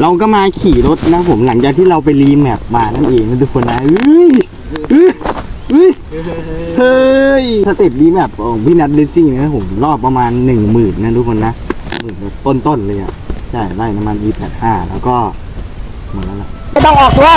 เราก็มาขี่รถนะผมหลังจากที่เราไปรีแมปมานั่นเองนะทุกคนนะเอ้ยเอ้ยเอ้ยเฮ้ยสเต็ปรีแมปของพี่นัทลิซิ่งนะผมรอบประมาณหนึ่งหมื่นนะทุกคนนะหมื่นต้นๆเลยอะใช่ไล่น้ำมัน E85 แล้วก็หมดแล้วล่ะไม่ต้องออกตัว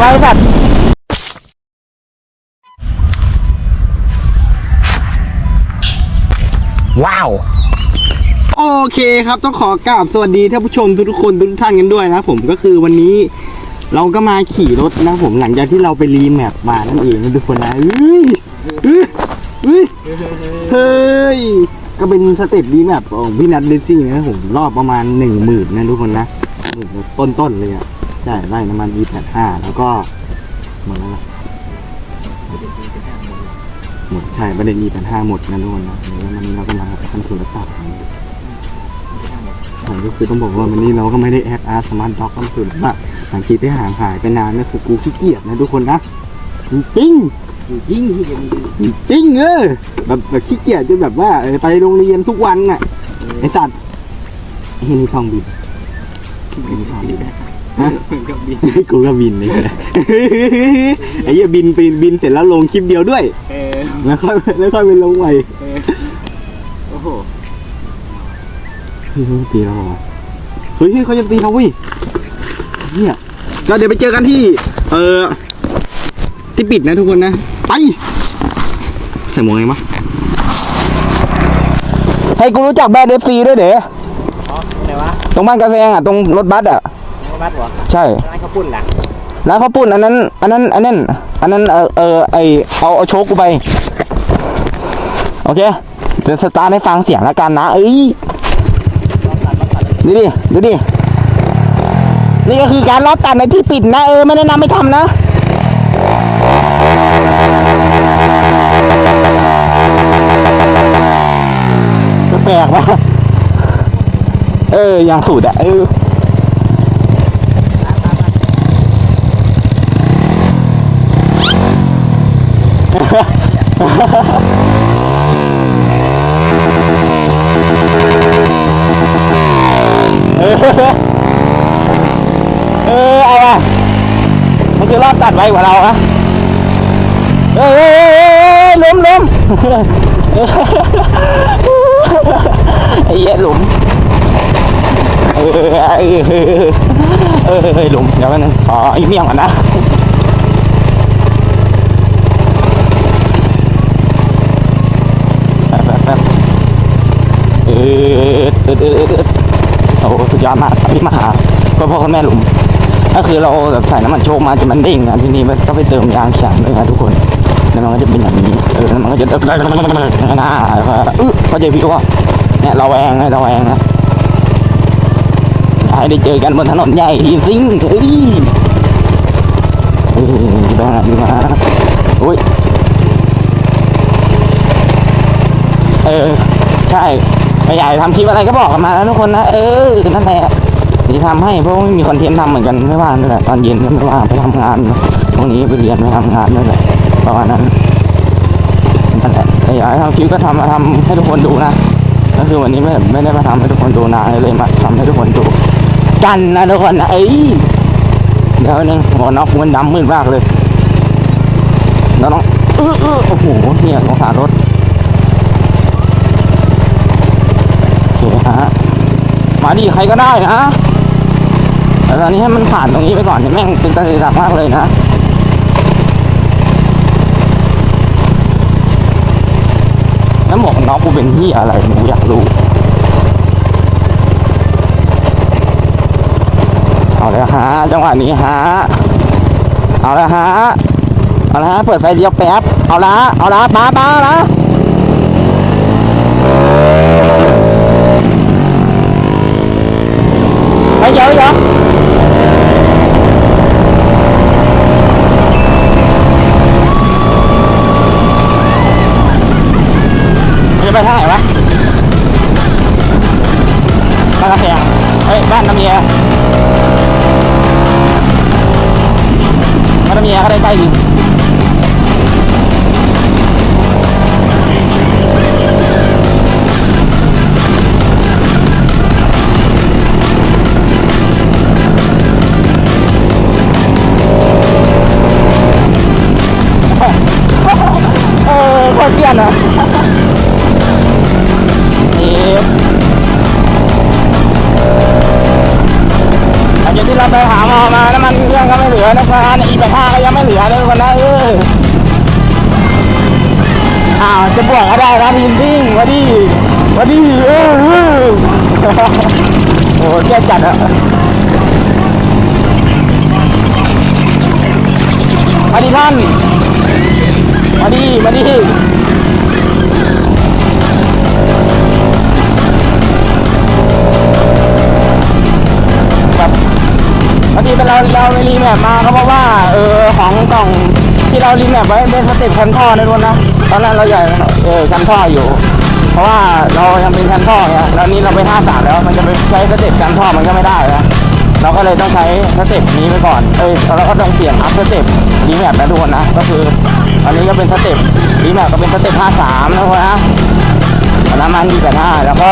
ไรวะไอ้สัตว์ว้าว โอเคครับต้องขอกราบสวัสดีท่านผู้ชมทุกๆคนทุกท่านกันด้วยนะผมก็คือวันนี้เราก็มาขี่รถนะผมหลังจากที่เราไปรีแมปมานั่นเองนะทุกคนนะเอ้ยเอ้ยเอ้ยเฮ้ยก็เป็นสเต็ปรีแมปของพี่นัทเลสซิ่งนะผมรอบประมาณหนึ่งหมื่นนะทุกคนนะหมื่นต้นๆเลยอะ ใช่ไล่น้ำมัน E85 แล้วก็หมดแล้วล่ะหมดใช่ประเด็น E85 หมดนะทุกคนนะแล้ววันนี้เราก็มาทำธุรกรรมผมก็คือต้องบอกว่าวันนี้เราก็ไม่ได้แอคอาร์สมาร์ทด็อกก็คือแบบว่าหลังจากที่ห่างหายไปนานก็คือกูขี้เกียจนะทุกคนนะจริงจริงจริงเออแบบแบบขี้เกียจจนแบบว่าไปโรงเรียนทุกวันน่ะไอสัตว์ไอ้นี่ทองบินไอ้นี่ทองบิน ฮะกูก็บินเลยไอ้เหี้ยบินไปบินเสร็จแล้วลงคลิปเดียวด้วย เออแล้วค่อยแล้วค่อยไปลงใหม่โอ้โหเฮ้ยเขาจะตีเราเหรอเฮ้ยเฮ้ยเขาจะตีเราเว้ยเนี่ยก็เดี๋ยวไปเจอกันที่ เออที่ปิดนะทุกคนนะ ไปใส่หมวกไงวะให้กูรู้จักแบรนด์เอฟซีด้วยเด้อ๋อไหนวะ ตรงบ้านกาแฟอะ ตรงรถบัสอะ น้องบัสเหรอใช่ร้านข้าวปุ้นล่ะร้านข้าวปุ้นอันนั้น อันนั้น อันนั้น อันนั้น เออเออไอเอาเอาโชคกูไป โอเคเดี๋ยวสตาร์ทให้ฟังเสียงแล้วกันนะ เอ้ยดูดิดูดิ นี่ก็คือการรอบตัดในที่ปิดนะ เออ ไม่แนะนำไม่ทำนะแปลกๆปะเออ อย่างสุดอะเออ เออเอาอะมันคือรอบตัดไว้กว่าเราอะเอ้ยเอ้ยเอ้ยเอ้ยล้มล้มไอ้เหี้ยหลุมเออเออเออเออหลุมเดี๋ยวกันงขออีเมี่ยงก่อนนะแป๊บแป๊บแป๊บ เออเออเออเออเออโอ้สุดยอดมากพี่มาหาพ่อพ่อคุณแม่หลุม ก็คือเราแบบใส่น้ำมันโชกมาจนมันเด้งอะทีนี้มันก็ไปเติมยางแข็งด้วยนะทุกคนแล้วมันก็จะเป็นอย่างนี้เออแล้วมันก็จะเออเออเข้าใจพี่ว่าเนี่ยเราแวงนะเราแวงนะให้ได้เจอกันบนถนนใหญ่จริงเฮ้ยเออตรงนั้นดีมาอุ้ยเออใช่ ไม่อยากทำคลิปอะไรก็บอกกันมาแล้วทุกคนนะเออนั่นแหละที่ทำให้เพราะไม่มีคอนเทนต์ทำเหมือนกันไม่ว่างด้วยแหละตอนเย็นก็ไม่ว่างไปทำงานตรงนี้ไปเรียนไปทำงานด้วยแหละประมาณนั้นนั่นแหละอยากให้ทำคลิปก็ทำมาทำให้ทุกคนดูนะก็คือวันนี้ไม่ไม่ได้มาทำให้ทุกคนดูนานเลยมาทำให้ทุกคนดูกันนะทุกคนนะเอ้ยเดี๋ยวนึงหัวน็อกมันดำมืดมากเลยแล้วน้องโอ้โหเนี่ยสงสารรถ ดิใครก็ได้นะแต่ตอนนี้ให้มันผ่านตรงนี้ไปก่อนเนี่ยแม่งเป็นตะลักมากเลยนะแล้วหมวกน้องกูเป็นที่อะไรกูอยากรู้เอาแล้วฮะจังหวะนี้ฮะเอาแล้วฮะเอาละฮะเปิดไฟเดียวแป๊บเอาละเอาละป้าป้าละ ya kereta ini kasihan lah Yep. ก็ไม่เหลือนะครับอีแปดห้าก็ยังไม่เหลือเลยคนนั้นเอออ้าวจะบวกก็ได้ครับยินดิ้งวัดีวัดีเออโอ้โหแก่จัดอะมาดีท่านมาดีมาดี เป็นเราเราไปรีแมปมาก็เพราะว่าเออของกล่องที่เรารีแมปไว้เป็นสเต็ปคันท่อนะทุกคนนะตอนนั้นเราใหญ่เออคันท่ออยู่ เพราะว่าเรายังเป็นคันท่อไงแล้วนี่เราไปห้าสามแล้วมันจะไปใช้สเต็ปคันท่อมันก็ไม่ได้นะเราก็เลยต้องใช้สเต็ปนี้ไปก่อน เอ้ยเราก็ต้องเปลี่ยนอัพสเต็ปรีแมปนะทุกคนนะ ก็คือตอนนี้ก็เป็นสเต็ปรีแมปก็เป็นสเต็ปห้าสามนะทุกคนนะน้ำมันดีแต่ห้าแล้วก็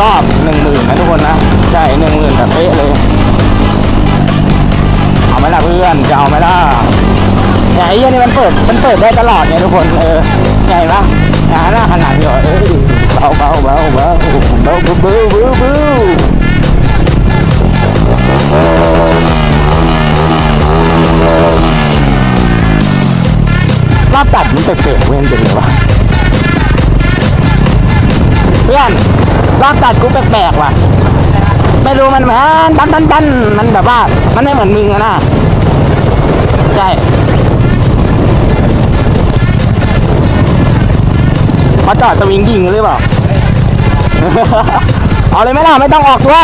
รอบหนึ่งหมื่นนะทุกคนนะใช่หนึ่งหมื่นแบบเป๊ะเลย ไหมล่ะเพื่อนจะเอาไหมล่ะเนี่ยไอ้เหี้นี่มันเปิดมันเปิดได้ตลอดไงทุกคนเออไงบ้างนหน้าขนาดเหรอเออเบาเบาเบาเบาเบาบูบูบูบูรอบตัดมันแปลกเว้นเป็นไงวะเพื่อนรอบตัดกูแปลกๆว่ะ ไม่รู้มันมันดันดันดันมันแบบว่า มันไม่เหมือนมึงอะนะใช่เขาจอดสวิงยิงหรือเปล่า เอาเลยไหมล่ะไม่ต้องออกตัว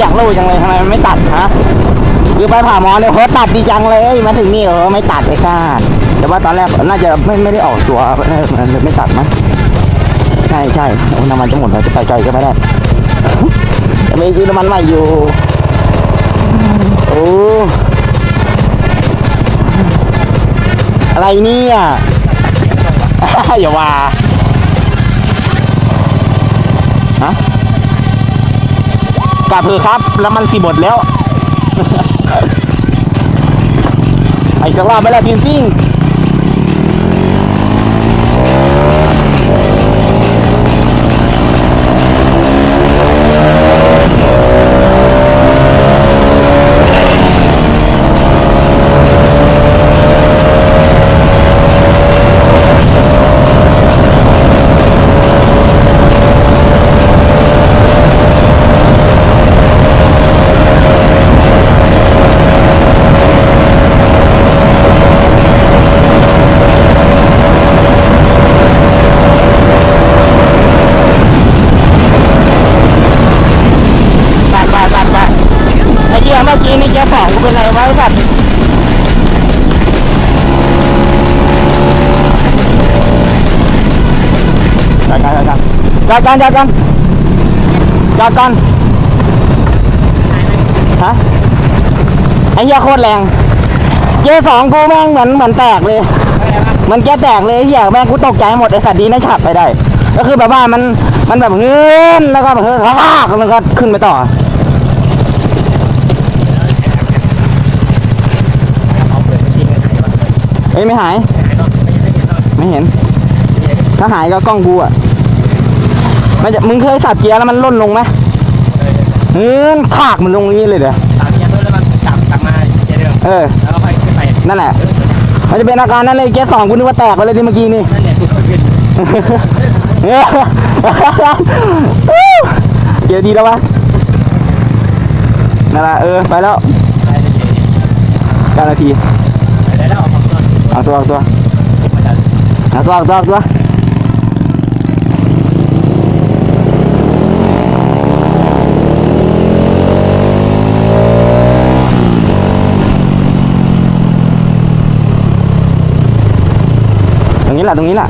อยากรู้จังเลยทำไมมันไม่ตัดฮะคือไปผ่าหมอเนี่ยโหตัดดีจังเลยมาถึงนี่เออไม่ตัดเลยค่ะแต่ว่าตอนแรกน่าจะไม่ไม่ได้ออกตัวมันไม่ตัดมั้งใช่ใช่น้ำมันจะหมดเราจะไปจอยก็ไม่ได้จะมีคือน้ำมันใหม่อยู่โอ้อะไรเนี่ยอย่าว่าฮะ กลับเธอครับ แล้วมันสีบดแล้ว ไอ้จังหวะไม่ละพินซิ่ง สัตว์จอดกันจอดกันจอดกันจอดกัดกันฮะไอ้เหี้ยโคตรแรงเกียร์สองกูแม่งเหมือนเหมือนแตกเลยมันแกยร์แตกเลยเหี้ยแม่งกูตกใจหมดไอสัตว์ดีนะฉับไปได้ ก็คือแบบว่ามันมันแบบเงินแล้วก็แบบเฮ้ยลาแล้วมันก็ขึ้นไปต่อ เอาเปิดไปทิ้งไว้ไหนวะ เอ้ยไม่หายหายเนาะไม่ได้เห็นเนาะไม่เห็น ถ้าหายก็กล้องกูอะมันจะมึงเคยสับเกียร์แล้วมันล่นลงไหมเออเฮ้ยขากมันลงอย่างนี้เลยเด้อตามเนี้ยเพื่อนแล้วมันจับกลับมาเจเดิมเออแล้วก็ค่อยขึ้นไปนั่นแหละมันจะเป็นอาการนั้นเลยเกียร์สองกูนึกว่าแตกไปเลยที่เมื่อกี้นี่นั่นเนี่ยกูขึ้นเกียร์ดีแล้ววะนั่นแหละเออไปแล้วได้เลยเก้านาทีได้แล้วเอา ของก่อน เอาตัวเอาตัว มาจาก เอาตัวเอาตัวเอาตัวตรงนี้แหละตรงนี้แหละ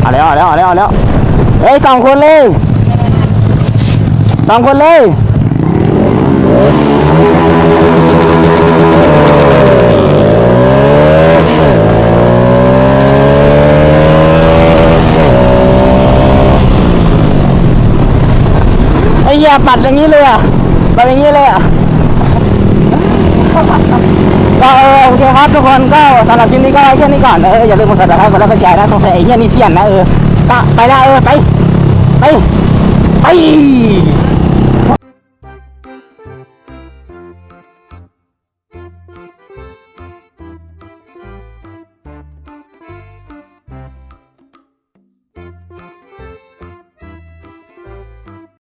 เอาแล้วเอาแล้วเอาแล้วเอาแล้วเฮ้ยสองคนเลยสองคนเลย ไอ้เหี้ยปัดอย่างนี้เลยอะปัดอย่างนี้เลยอะก็เออโอเคครับทุกคนก็สำหรับคลิปนี้ก็ไว้แค่นี้ก่อนเอออย่าลืมกดติดตามกดไลค์กดแชร์นะสงสัยไอ้เหี้ยนี่เสียนนะเออก็ไปละเออไปไปไป